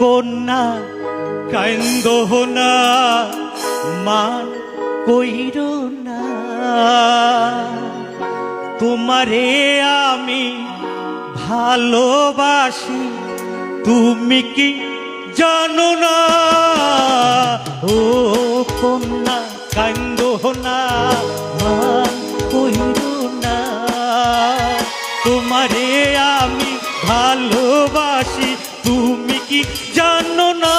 কন্যা কান্দ না মান কইর না। তোমারে আমি ভালোবাসি, তুমি কি জানো না? ও কন্যা কান্দ না মান কইর না। তোমারে আমি ভালোবাসি, তুমি কি জানো না।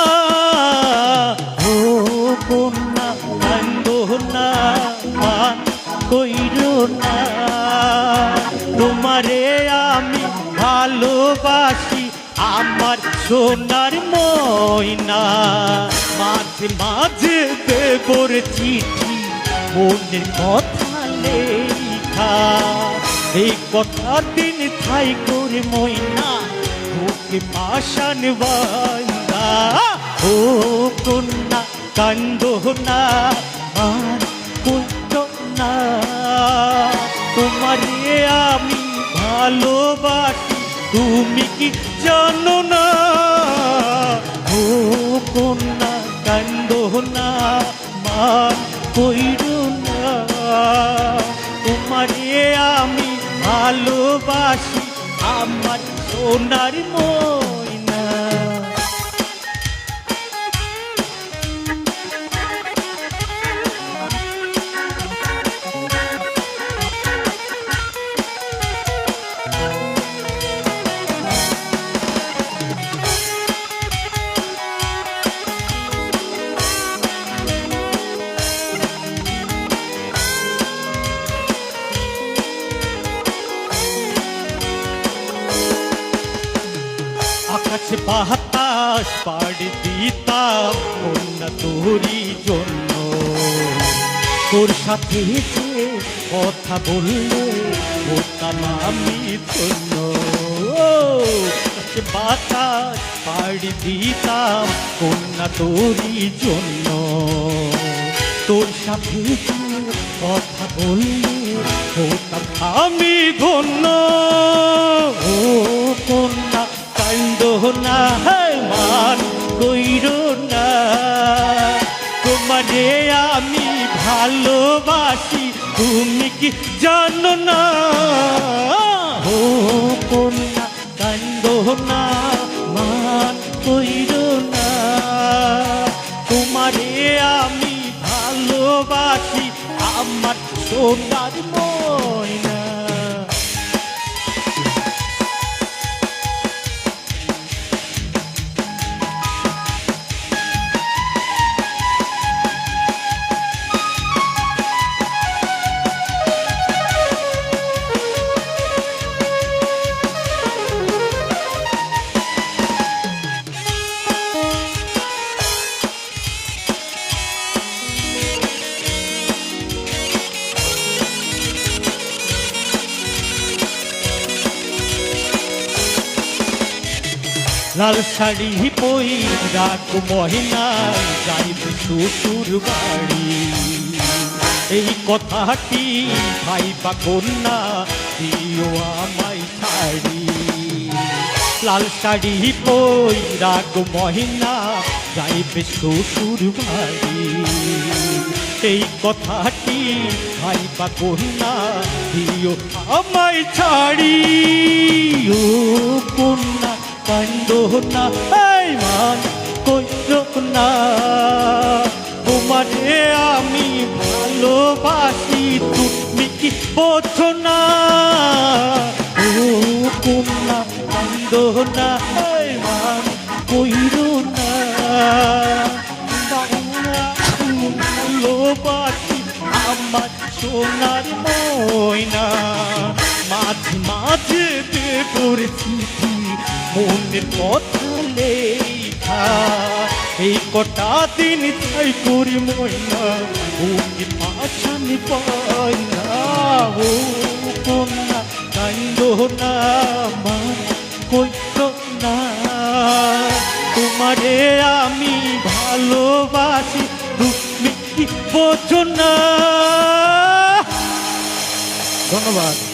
ও কন্যা কান্দ না কইর না। তোমারে আমি ভালোবাসি, আমার সোনার ময়না। মাঝে মাঝে দেবর চিঠি, মনের কথা লেখা। এই কথা দিন থাই করে ময়না। ওকে পাশান বান্দা ও কন্যা আমি ভালোবাসি তুমি কি জানো না ও কন্যা কান্দ না না তোমারে আমি ভালোবাসি আমার সোনার আকাশে বাতাস পাড়ি দিতাম কন্যা তোরই জন্য। তোর সাথে যে কথা বললে হতাম আমি ধন্য। বাতাস পাড়ি দিতাম কন্যা তোরই জন্য। তোর সাথে কথা বললে হতাম আমি ধন্য। ও না মান, কইর না। তোমারে আমি ভালোবাসি, তুমি কি জানো না? ও কন্যা, কান্দ না, মান, কইর না। তোমারে আমি ভালোবাসি, আমার সোনার লাল শাড়ি পই রাত মহিনা যাইবে শ্বশুর বাড়ি। এই কথাটি ভাইবা কন্যা, দিও আমায় ছাড়ি লাল শাড়ি পই রাগ মহিনা যাইবে শ্বশুর বাড়ি। এই কথাটি ভাইবা কন্যা, দিও আমায় ছাড়ি ও কন্যা কান্দ না। এই না তোমারে আমি ভালোবাসি, তুমি কি বোঝো না কান্দ না মান কইর না ভালোবাসি, আমার সোনার ময়না। মাঝে মাঝে দেবর মনের কথা লেখা। এই কটা দিন তাই করি ময়না ও কি পাশানি পায়না। ও কন্যা কান্দ না মা কইত না। তোমারে আমি ভালোবাসি, তুমি বোঝো না। ধন্যবাদ।